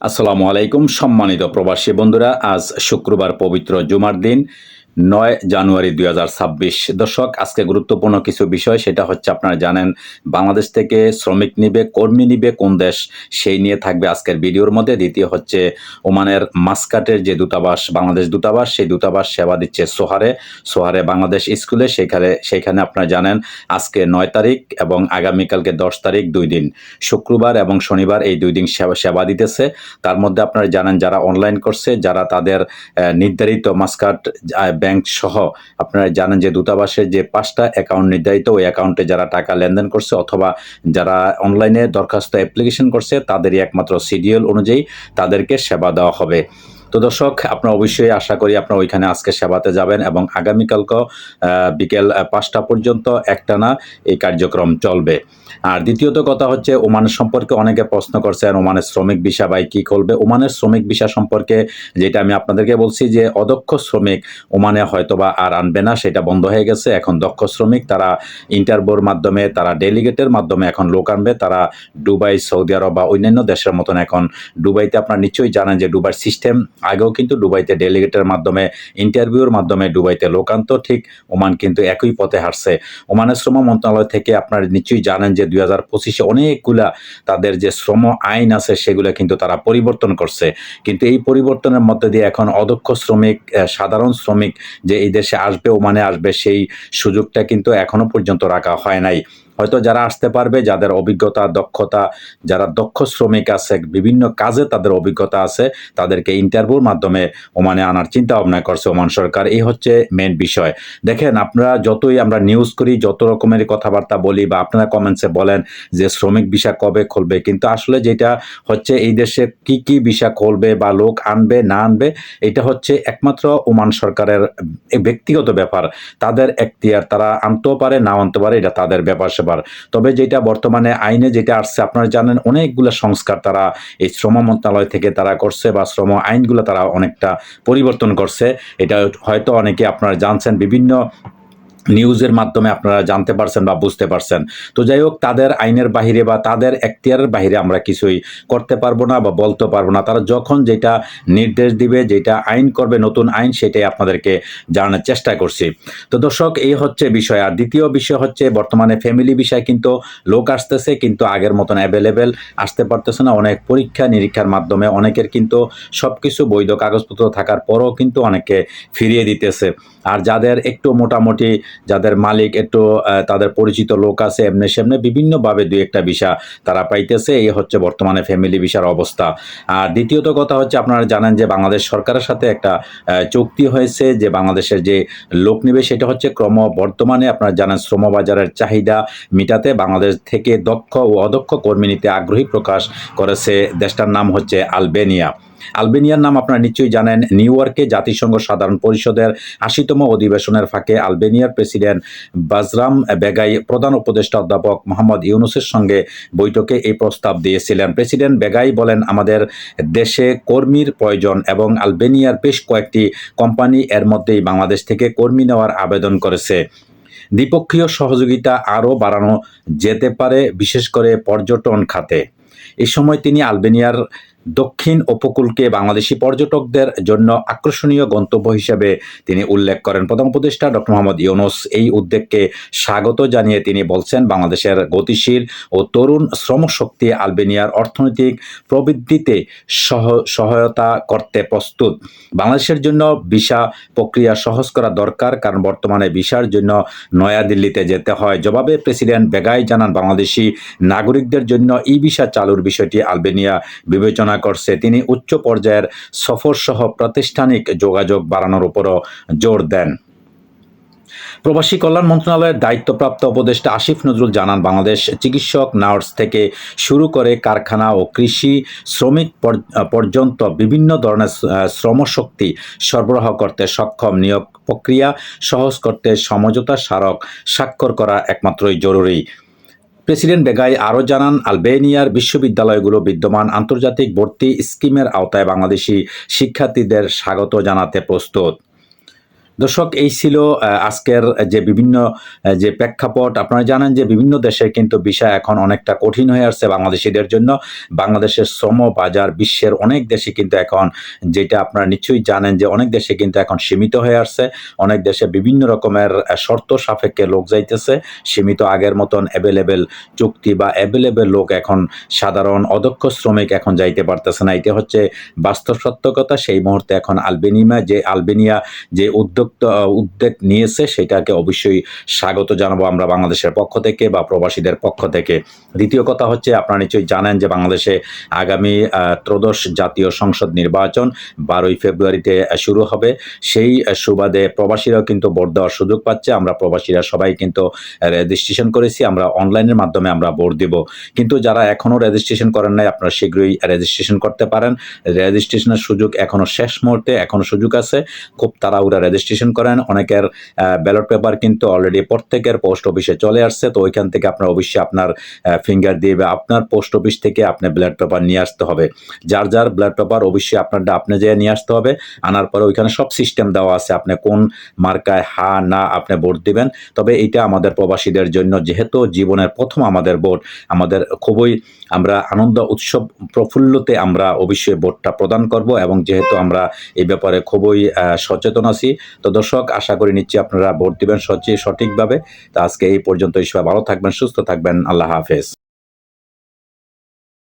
আসসালামু আলাইকুম সম্মানিত প্রবাসী বন্ধুরা আজ শুক্রবার পবিত্র জুমার দিন। নয় জানুয়ারি দুই হাজার ছাব্বিশ। দর্শক, আজকে গুরুত্বপূর্ণ কিছু বিষয়, সেটা হচ্ছে আপনারা জানেন, বাংলাদেশ থেকে শ্রমিক নিবে, কর্মী নিবে কোন দেশ, সেই নিয়ে থাকবে আজকের ভিডিওর মধ্যে। দ্বিতীয় হচ্ছে ওমানের মাস্কাটের যে দূতাবাস, বাংলাদেশ দূতাবাস, সেই দূতাবাস সেবা দিচ্ছে সোহারে। সোহারে বাংলাদেশ স্কুলে, সেখানে সেখানে আপনারা জানেন, আজকে নয় তারিখ এবং আগামীকালকে দশ তারিখ দুই দিন। শুক্রবার এবং শনিবার এই দুই দিন সেবা সেবা দিতেছে। তার মধ্যে আপনারা জানেন, যারা অনলাইন করছে, যারা তাদের নির্ধারিত মাস্কাট ব্যাংক সহ আপনারা জানেন যে দূতাবাসের যে পাঁচটা অ্যাকাউন্ট নির্ধারিত, ওই অ্যাকাউন্টে যারা টাকা লেনদেন করছে অথবা যারা অনলাইনে দরখাস্ত অ্যাপ্লিকেশন করছে, তাদেরই একমাত্র সিডিউল অনুযায়ী তাদেরকে সেবা দেওয়া হবে। তো দর্শক আপনারা অবশ্যই আশা করি আপনারা ওইখানে আজকে সেবাতে যাবেন এবং আগামীকালকেও আহ, বিকেল পাঁচটা পর্যন্ত একটানা এই কার্যক্রম চলবে। আর দ্বিতীয়ত কথা হচ্ছে ওমান সম্পর্কে অনেকে প্রশ্ন করছেন ওমানের শ্রমিক ভিসা বাই কী করবে? ওমানের শ্রমিক ভিসা সম্পর্কে যেটা আমি আপনাদেরকে বলছি যে অদক্ষ শ্রমিক ওমানে হয়তোবা আর আনবে না সেটা বন্ধ হয়ে গেছে। এখন দক্ষ শ্রমিক তারা ইন্টারভিউর মাধ্যমে তারা ডেলিগেটের মাধ্যমে এখন লোক আনবে। তারা দুবাই সৌদি আরব বা অন্যান্য দেশের মতন এখন দুবাইতে আপনারা নিশ্চয়ই জানেন যে দুবাইয়ের সিস্টেম আগেও কিন্তু দুবাইতে ডেলিগেটের মাধ্যমে ইন্টারভিউর মাধ্যমে দুবাইতে লোকান্ত ঠিক, ওমান কিন্তু একই পথে হাঁটছে। ওমানের শ্রম মন্ত্রণালয় থেকে আপনারা নিশ্চয়ই জানেন যে দুই হাজার পঁচিশে অনেকগুলা তাদের যে শ্রম আইন আছে, সেগুলো কিন্তু তারা পরিবর্তন করছে। কিন্তু এই পরিবর্তনের মধ্যে দিয়ে এখন অদক্ষ শ্রমিক সাধারণ শ্রমিক যে এই দেশে আসবে, ওমানে আসবে, সেই সুযোগটা কিন্তু এখনও পর্যন্ত রাখা হয় নাই। হয়তো যারা আসতে পারবে, যাদের অভিজ্ঞতা, দক্ষতা, যারা দক্ষ শ্রমিক আছে, বিভিন্ন কাজে তাদের অভিজ্ঞতা আছে, তাদেরকে ইন্টারভিউর মাধ্যমে ওমানে আনার চিন্তা ভাবনা করছে ওমান সরকার। এই হচ্ছে মেন বিষয়। দেখেন, আপনারা যতই আমরা নিউজ করি, যত রকমের কথাবার্তা বলি বা আপনারা কমেন্টসে বলেন যে শ্রমিক ভিসা কবে খুলবে, কিন্তু আসলে যেটা হচ্ছে এই দেশে কি কি ভিসা খুলবে বা লোক আনবে, না আনবে, এটা হচ্ছে একমাত্র ওমান সরকারের ব্যক্তিগত ব্যাপার। তাদের এখতিয়ার, তারা আনতেও পারে না আনতে পারে, এটা তাদের ব্যাপার সেবার তবে যেটা বর্তমানে আইনে যেটা আসছে, আপনারা জানেন অনেকগুলো সংস্কার তারা এই শ্রম মন্ত্রণালয় থেকে তারা করছে বা শ্রম আইনগুলো তারা অনেকটা পরিবর্তন করছে। এটা হয়তো অনেকে আপনারা জানছেন, বিভিন্ন নিউজের মাধ্যমে আপনারা জানতে পারছেন বা বুঝতে পারছেন। তো যাই হোক, তাদের আইনের বাহিরে বা তাদের এখতিয়ারের বাহিরে আমরা কিছুই করতে পারব না বা বলতে পারব না। তারা যখন যেটা নির্দেশ দিবে, যেটা আইন করবে, নতুন আইন, সেটাই আপনাদেরকে জানানোর চেষ্টা করছি। তো দর্শক, এই হচ্ছে বিষয়। আর দ্বিতীয় বিষয় হচ্ছে, বর্তমানে ফ্যামিলি বিষয় কিন্তু লোক আসতেছে, কিন্তু আগের মতন অ্যাভেলেবেল আসতে পারতেছে না। অনেক পরীক্ষা, নিরীক্ষার মাধ্যমে অনেকের কিন্তু সব কিছু বৈধ কাগজপত্র থাকার পরও কিন্তু অনেকে ফিরিয়ে দিতেছে। আর যাদের একটু মোটামুটি যাদের মালিক একটু তাদের পরিচিত লোক আছে, এমনি সেমনি বিভিন্নভাবে দুই একটা ভিসা তারা পাইতেছে। এই হচ্ছে বর্তমানে ফ্যামিলি ভিসার অবস্থা। আর দ্বিতীয়ত কথা হচ্ছে, আপনারা জানেন যে বাংলাদেশ সরকারের সাথে একটা চুক্তি হয়েছে যে বাংলাদেশের যে লোক নিবে সেটা হচ্ছে ক্রম বর্তমানে আপনারা জানেন শ্রমবাজারের চাহিদা মিটাতে বাংলাদেশ থেকে দক্ষ ও অদক্ষ কর্মী নিতে আগ্রহী প্রকাশ করেছে। দেশটার নাম হচ্ছে আলবেনিয়া। আলবেনিয়ার নাম আপনারা নিশ্চয়ই জানেন, নিউ ইয়র্কে জাতিসংঘ সাধারণ পরিষদের আশিতম অধিবেশনের ফাঁকে আলবেনিয়ার প্রেসিডেন্ট বাজরাম বেগাই, প্রধান উপদেষ্টা অধ্যাপক মোহাম্মদ ইউনুসের সঙ্গে বৈঠকে এই প্রস্তাব দিয়েছিলেন। প্রেসিডেন্ট বেগাই বলেন, আমাদের দেশে কর্মীর প্রয়োজন এবং আলবেনিয়ার বেশ কয়েকটি কোম্পানি এর মধ্যেই বাংলাদেশ থেকে কর্মী নেওয়ার আবেদন করেছে। দ্বিপক্ষীয় সহযোগিতা আরও বাড়ানো যেতে পারে, বিশেষ করে পর্যটন খাতে। এই সময় তিনি আলবেনিয়ার দক্ষিণ উপকূলকে বাংলাদেশি পর্যটকদের জন্য আকর্ষণীয় গন্তব্য হিসেবে তিনি উল্লেখ করেন। প্রথম উপদেষ্টা ডক্টর মোহাম্মদ ইউনুস এই উদ্যোগকে স্বাগত জানিয়ে তিনি বলছেন, বাংলাদেশের গতিশীল ও তরুণ শ্রমশক্তি আলবেনিয়ার অর্থনৈতিক প্রবৃদ্ধিতে সহ, সহায়তা করতে প্রস্তুত। বাংলাদেশের জন্য ভিসা প্রক্রিয়া সহজ করা দরকার, কারণ বর্তমানে ভিসার জন্য নয়াদিল্লিতে যেতে হয়। জবাবে প্রেসিডেন্ট বেগাই জানান, বাংলাদেশি নাগরিকদের জন্য ই ভিসা চালুর বিষয়টি আলবেনিয়া বিবেচনা করছে। তিনি উচ্চ পর্যায়ের সফর সহ প্রাতিষ্ঠানিক যোগাযোগ বাড়ানোর উপরও জোর দেন। প্রবাসী কল্যাণ মন্ত্রণালয়ের দায়িত্বপ্রাপ্ত উপদেষ্টা আসিফ নজরুল জানান, বাংলাদেশ চিকিৎসক নার্স থেকে শুরু করে কারখানা ও কৃষি শ্রমিক পর্যন্ত বিভিন্ন ধরনের শ্রমশক্তি সরবরাহ করতে সক্ষম। নিয়োগ প্রক্রিয়া সহজ করতে সমঝোতা স্মারক স্বাক্ষর করা একমাত্রই জরুরি। প্রেসিডেন্ট বেগাই আরও জানান, আলবেনিয়ার বিশ্ববিদ্যালয়গুলো বিদ্যমান আন্তর্জাতিক ভর্তি স্কিমের আওতায় বাংলাদেশি শিক্ষার্থীদের স্বাগত জানাতে প্রস্তুত। দর্শক, এই ছিল আজকের যে বিভিন্ন যে প্রেক্ষাপট। আপনারা জানেন যে বিভিন্ন দেশে কিন্তু বিষয় এখন অনেকটা কঠিন হয়ে আসছে বাংলাদেশিদের জন্য। বাংলাদেশের শ্রম বাজার বিশ্বের অনেক দেশে কিন্তু এখন, যেটা আপনারা নিশ্চয়ই জানেন যে অনেক দেশে কিন্তু এখন সীমিত হয়ে আসছে। অনেক দেশে বিভিন্ন রকমের শর্ত সাপেক্ষে লোক যাইতেছে। সীমিত আগের মতন অ্যাভেলেবেল চুক্তি বা অ্যাভেলেবেল লোক এখন সাধারণ অদক্ষ শ্রমিক এখন যাইতে পারতেছে না। এটা হচ্ছে বাস্তব সত্য কথা। সেই মুহূর্তে এখন আলবেনিয়া যে আলবেনিয়া, যে উদ্যোক্তা উদ্যোগ নিয়েছে সেটাকে অবশ্যই স্বাগত জানাব আমরা বাংলাদেশের পক্ষ থেকে বা প্রবাসীদের পক্ষ থেকে। দ্বিতীয় কথা হচ্ছে আপনারা নিশ্চয়ই জানেন যে বাংলাদেশে আগামী আহ, ত্রয়োদশ জাতীয় সংসদ নির্বাচন বারোই ফেব্রুয়ারিতে শুরু হবে। সেই সুবাদে প্রবাসীরাও কিন্তু ভোট দেওয়ার সুযোগ পাচ্ছে। আমরা প্রবাসীরা সবাই কিন্তু রেজিস্ট্রেশন করেছি। আমরা অনলাইনের মাধ্যমে আমরা ভোট দিব। কিন্তু যারা এখনও রেজিস্ট্রেশন করেন নাই আপনারা শীঘ্রই রেজিস্ট্রেশন করতে পারেন। রেজিস্ট্রেশনের সুযোগ এখনও শেষ মুহূর্তে এখনও সুযোগ আছে। খুব তারা তাড়াহুড়া রেজিস্ট্রেশন করেন। অনেকের ব্যালট পেপার কিন্তু অলরেডি প্রত্যেকের পোস্ট অফিসে চলে আসছে। তো ওইখান থেকে আপনার অবশ্যই আপনার ফিঙ্গার দিয়ে বা আপনার পোস্ট অফিস থেকে আপনি ব্যালট পেপার নিয়ে আসতে হবে। যার যার ব্যালট পেপার অবশ্যই আপনারটা আপনি যেয়ে নিয়ে আসতে হবে। আনার পরে ওইখানে সব সিস্টেম দেওয়া আছে। আপনি কোন মার্কায় হা, না আপনি ভোট দিবেন। তবে এটা আমাদের প্রবাসীদের জন্য যেহেতু জীবনের প্রথম আমাদের ভোট, আমাদের খুবই আমরা আনন্দ উৎসব প্রফুল্লতে আমরা অবশ্যই ভোটটা প্রদান করব এবং যেহেতু আমরা এই ব্যাপারে খুবই সচেতন আছি তো দর্শক, আশা করি নিচ্ছি আপনারা ভোট দিবেন সচি সঠিকভাবে। তো আজকে এই পর্যন্ত সবাই ভালো থাকবেন, সুস্থ থাকবেন, আল্লাহ হাফেজ।